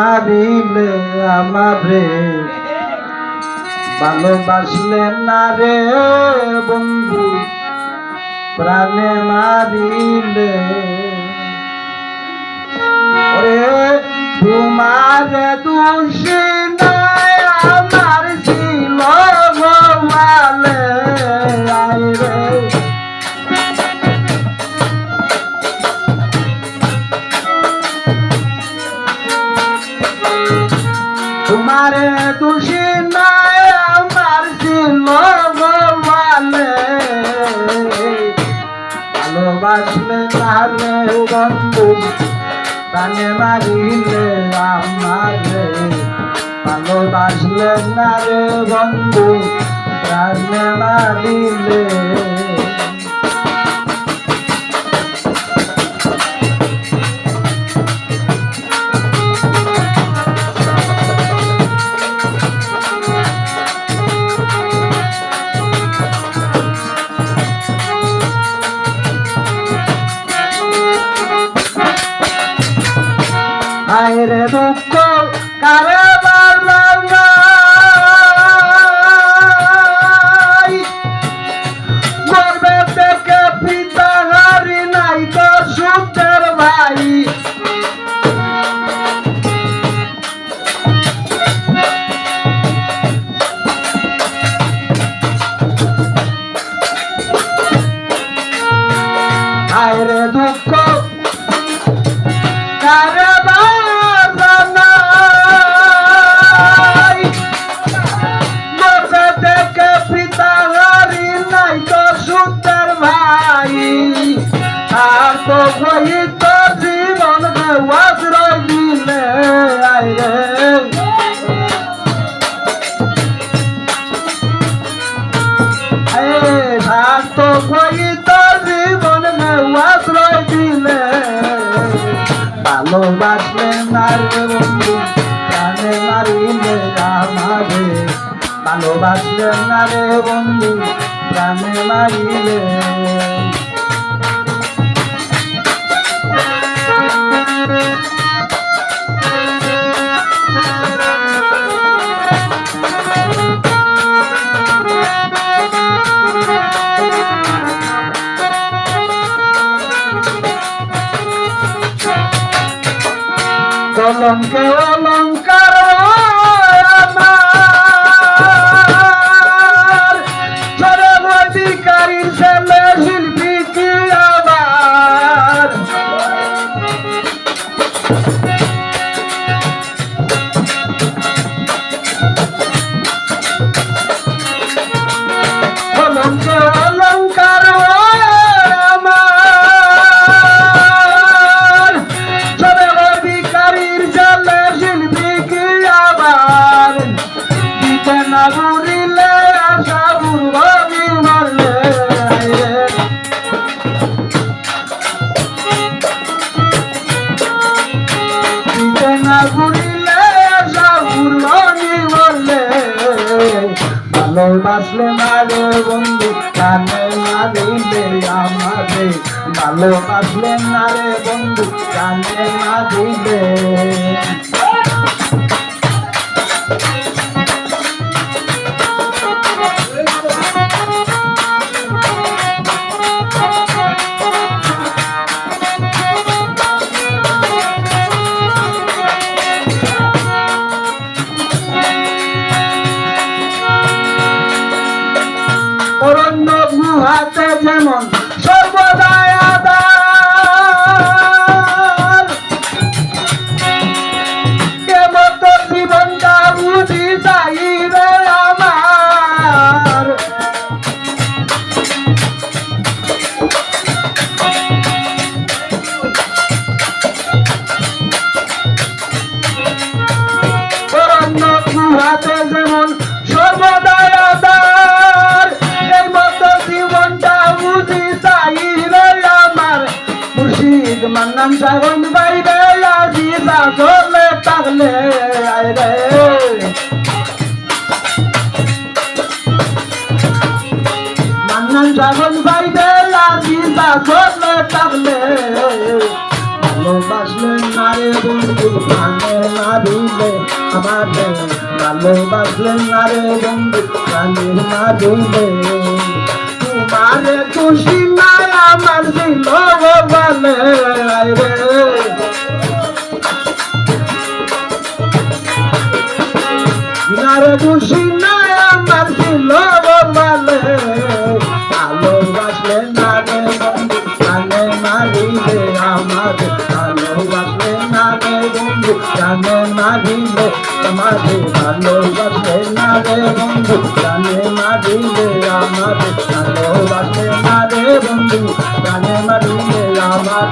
মারিলে আমারে। ভালোবাসলে না রে বন্ধু প্রাণে মারিলে। ওরে তোমার দোষী বন্ধু প্রাণে মারিলে আমারে ভালোবাসলে না রে বন্ধু? প্রাণে মারিলে আইরে দুঃখ, কারে বালাই গর্বে থেকে পিতা হারি নাই তো সুখের ভাই। আইরে দুঃখ কারবালাই ভালোবাসলে মারবে বন্ধু প্রাণে মারিলে আমারে। ভালোবাসলে না রে বন্ধু প্রাণে মারিলে। কলঙ্কে অলঙ্কার আমার। চলে অধিকারী ছেলে শিল্পী কি আবার। ভালোবাসলে মারে বন্ধু কানে মারিলে আমারে। ভালোবাসলে না রে বন্ধু কানে মারিলে। গুহাতে যেমন সর্বদাই সাগন বাইরে আজি চলে তাহলে আয় রে। মান্নান সাগন বাইরে আজি চলে তাহলে ভালোবাসলে না রে বন্ধু, প্রাণে মারিলে আমারে ভালোবাসলে না রে বন্ধু, প্রাণে মারিলে তোমারে খুশি না আমার দিল বলে রে। দিনারে খুশি না আমার দিল বলে, ভালোবাসলে না রে বন্ধু প্রাণে মারিলে আমার। ভালোবাসলে না রে বন্ধু প্রাণে মারিলে তোমারে ভালোবাসলে না রে বন্ধু প্রাণে মারিলে আমার ভালোবাসে না রে বন্ধু প্রাণে মারিলে আমার